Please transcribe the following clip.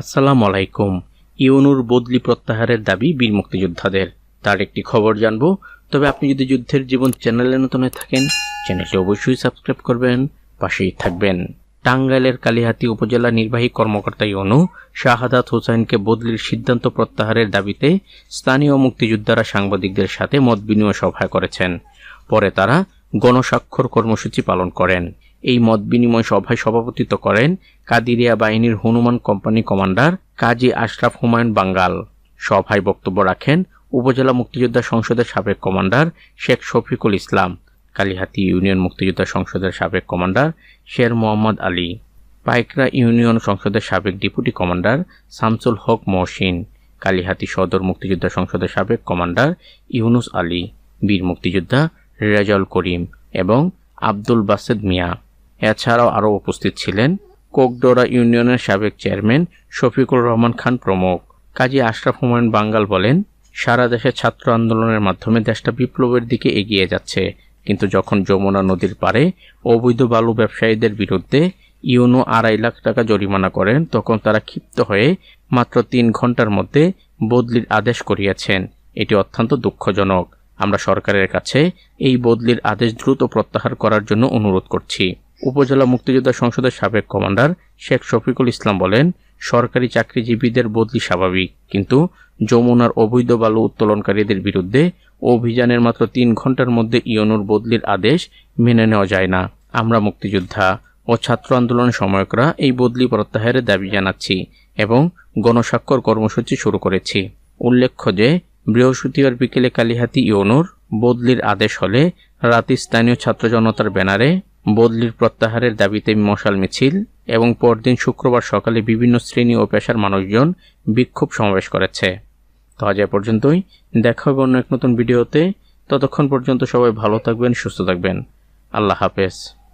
আসসালামু আলাইকুম। ইউনুর বদলি প্রত্যাহারের দাবি বীর মুক্তিযোদ্ধাদের। তার একটি খবর জানব। তবে আপনি যদি যুদ্ধের জীবন চ্যানেলে নতুন থাকেন, চ্যানেলটি অবশ্যই সাবস্ক্রাইব করবেন, পাশেই থাকবেন। টাঙ্গাইলের কালিহাতি উপজেলা নির্বাহী কর্মকর্তা ইউনু শাহাদাত হোসেনকে বদলির সিদ্ধান্ত প্রত্যাহারের দাবিতে স্থানীয় মুক্তিযোদ্ধারা সাংবাদিকদের সাথে মত বিনিময় সভা করেছেন। পরে তারা গণস্বাক্ষর কর্মসূচি পালন করেন। এই মত বিনিময় সভায় সভাপতিত্ব করেন কাদিরিয়া বাহিনীর হনুমান কোম্পানি কমান্ডার কাজী আশরাফ হুমায়ুন বাঙ্গাল। সভায় বক্তব্য রাখেন উপজেলা মুক্তিযোদ্ধা সংসদের সাবেক কমান্ডার শেখ শফিকুল ইসলাম, কালিহাতি ইউনিয়ন মুক্তিযোদ্ধা সংসদের সাবেক কমান্ডার শের মোহাম্মদ আলী, পাইকরা ইউনিয়ন সংসদের সাবেক ডেপুটি কমান্ডার শামসুল হক মহসিন, কালিহাতি সদর মুক্তিযোদ্ধা সংসদের সাবেক কমান্ডার ইউনুস আলী, বীর মুক্তিযোদ্ধা রেজাউল করিম এবং আব্দুল বাসেদ মিয়া। এছাড়াও আরও উপস্থিত ছিলেন কোকডোরা ইউনিয়নের সাবেক চেয়ারম্যান শফিকুর রহমান খান প্রমুখ। কাজী আশরাফ হুমায়ুন বাঙ্গাল বলেন, সারা দেশে ছাত্র আন্দোলনের মাধ্যমে দেশটা বিপ্লবের দিকে এগিয়ে যাচ্ছে। কিন্তু যখন যমুনা নদীর পারে অবৈধ বালু ব্যবসায়ীদের বিরুদ্ধে ইউনো আড়াই লাখ টাকা জরিমানা করেন, তখন তারা ক্ষিপ্ত হয়ে মাত্র তিন ঘণ্টার মধ্যে বদলির আদেশ করিয়াছেন। এটি অত্যন্ত দুঃখজনক। আমরা সরকারের কাছে এই বদলির আদেশ দ্রুত প্রত্যাহার করার জন্য অনুরোধ করছি। উপজেলা মুক্তিযোদ্ধা সংসদের সাবেক কমান্ডার শেখ শফিকুল ইসলাম বলেন, সরকারি চাকরিজীবীদের বদলি স্বাভাবিক, কিন্তু যমুনার অবৈধ বালু উত্তোলনকারীদের বিরুদ্ধে অভিযানের মাত্র তিন ঘণ্টার মধ্যে ইয়নুর বদলির আদেশ মেনে নেওয়া যায় না। আমরা মুক্তিযোদ্ধা ও ছাত্র আন্দোলনের সময়করা এই বদলি প্রত্যাহারের দাবি জানাচ্ছি এবং গণস্বাক্ষর কর্মসূচি শুরু করেছি। উল্লেখ্য যে, বৃহস্পতিবার বিকেলে কালিহাতি ইয়নুর বদলির আদেশ হলে রাতে স্থানীয় ছাত্র জনতার ব্যানারে বদলির প্রত্যাহারের দাবিতে মশাল মিছিল এবং পরদিন শুক্রবার সকালে বিভিন্ন শ্রেণি ও পেশার মানুষজন বিক্ষোভ সমাবেশ করেছে। তো আজ এ পর্যন্তই। দেখা হবে অন্য এক নতুন ভিডিওতে। ততক্ষণ পর্যন্ত সবাই ভালো থাকবেন, সুস্থ থাকবেন। আল্লাহ হাফেজ।